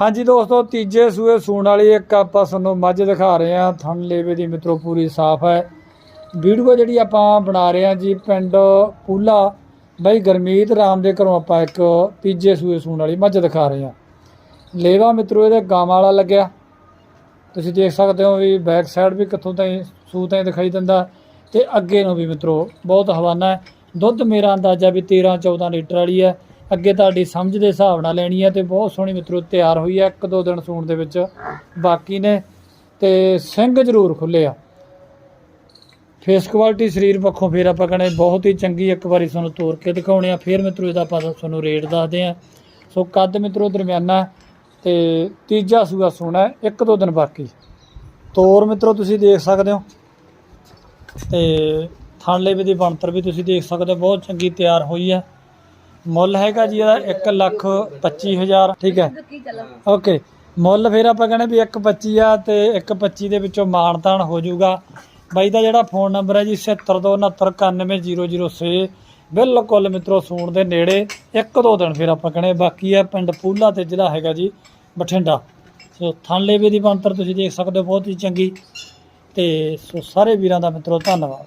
ਹਾਂਜੀ ਦੋਸਤੋ, ਤੀਜੇ ਸੂਏ ਸੂਣ ਵਾਲੀ ਇੱਕ ਆਪਾਂ ਤੁਹਾਨੂੰ ਮੱਝ ਦਿਖਾ ਰਹੇ ਹਾਂ। ਥਣ ਲੇਵੇ ਦੀ ਮਿੱਤਰੋ, ਪੂਰੀ ਸਾਫ਼ ਹੈ। ਵੀਡੀਓ ਜਿਹੜੀ ਆਪਾਂ ਬਣਾ ਰਹੇ ਹਾਂ ਜੀ, ਪਿੰਡ ਪੂਲਾ। ਬਾਈ ਗਰਮੀਤ ਰਾਮ ਦੇ ਘਰੋਂ ਆਪਾਂ ਇੱਕ ਤੀਜੇ ਸੂਏ ਸੂਣ ਵਾਲੀ ਮੱਝ ਦਿਖਾ ਰਹੇ ਹਾਂ। ਲੇਵਾ ਮਿੱਤਰੋ, ਇਹਦੇ ਗਾਵਾਂ ਵਾਲਾ ਲੱਗਿਆ। ਤੁਸੀਂ ਦੇਖ ਸਕਦੇ ਹੋ ਵੀ ਬੈਕ ਸਾਈਡ ਵੀ ਕਿੱਥੋਂ ਤਾਈਂ ਸੂ ਤਾਈਂ ਦਿਖਾਈ ਦਿੰਦਾ। ਤੇ ਅੱਗੇ ਨੂੰ ਵੀ ਮਿੱਤਰੋ, ਬਹੁਤ ਹਵਾਨਾ ਹੈ। ਦੁੱਧ ਮੇਰਾ ਅੰਦਾਜ਼ਾ ਵੀ 13 14 ਲੀਟਰ ਵਾਲੀ ਹੈ। ਅੱਗੇ ਤੁਹਾਡੀ ਸਮਝ ਦੇ ਹਿਸਾਬ ਨਾਲ ਲੈਣੀ ਹੈ ਤੇ ਬਹੁਤ ਸੋਹਣੀ ਮਿੱਤਰੋ ਤਿਆਰ ਹੋਈ ਹੈ, ਇੱਕ ਦੋ ਦਿਨ ਸੂਣ ਦੇ ਵਿੱਚ। ਬਾਕੀ ਨੇ ਤੇ ਸਿੰਘ ਜ਼ਰੂਰ ਖੁੱਲੇ ਆ। ਫੇਸ ਕੁਆਲਿਟੀ ਸਰੀਰ ਪੱਖੋਂ ਫੇਰ ਆਪਾਂ ਕਹਿੰਦੇ ਬਹੁਤ ਹੀ ਚੰਗੀ ਇੱਕ ਵਾਰੀ ਤੁਹਾਨੂੰ ਤੋਰ ਕੇ ਦਿਖਾਉਣੇ ਆ। ਫੇਰ ਮਿੱਤਰੋ ਇਹਦਾ ਆਪਾਂ ਤੁਹਾਨੂੰ ਰੇਟ ਦੱਸਦੇ ਆ। ਸੋ ਕੱਦ ਮਿੱਤਰੋ ਦਰਮਿਆਨਾ ਹੈ ਤੇ ਤੀਜਾ ਸੂਆ ਸੋਣਾ, ਇੱਕ ਦੋ ਦਿਨ ਬਾਕੀ। ਤੋਰ ਮਿੱਤਰੋ ਤੁਸੀਂ ਦੇਖ ਸਕਦੇ ਹੋ। ਤੇ ਥਾਂਲੇ ਵੀ ਦੀ ਬਣਤਰ ਵੀ ਤੁਸੀਂ ਦੇਖ ਸਕਦੇ ਹੋ। ਬਹੁਤ ਚੰਗੀ ਤਿਆਰ ਹੋਈ ਹੈ। ਮੁੱਲ ਹੈਗਾ ਜੀ ਇਹਦਾ 1 ਲੱਖ 25 ਹਜ਼ਾਰ, ਠੀਕ ਹੈ। ਓਕੇ, ਮੁੱਲ ਫਿਰ ਆਪਾਂ ਕਹਿੰਦੇ ਵੀ 1.25 ਆ ਤੇ 1.25 ਦੇ ਵਿੱਚੋਂ ਮਾਨਤਾਨ ਹੋ ਜਾਊਗਾ। ਬਾਈ ਦਾ ਜਿਹੜਾ ਫੋਨ ਨੰਬਰ ਹੈ ਜੀ 7629699006 ਬਿਲਕੁਲ ਮਿੱਤਰੋ, ਸੂਣ ਦੇ ਨੇੜੇ ਇੱਕ ਦੋ ਦਿਨ ਫਿਰ ਆਪਾਂ ਕਹਿੰਦੇ ਬਾਕੀ ਹੈ ਪਿੰਡ ਪੂਲਾ ਤੇ ਜ਼ਿਲ੍ਹਾ ਹੈਗਾ ਜੀ ਬਠਿੰਡਾ। ਸੋ ਥਾਂਲੇਵੇ ਦੀ ਬਣਤਰ ਤੁਸੀਂ ਦੇਖ ਸਕਦੇ ਹੋ, ਬਹੁਤ ਹੀ ਚੰਗੀ। ਤੇ ਸੋ ਸਾਰੇ ਵੀਰਾਂ ਦਾ ਮਿੱਤਰੋ, ਧੰਨਵਾਦ।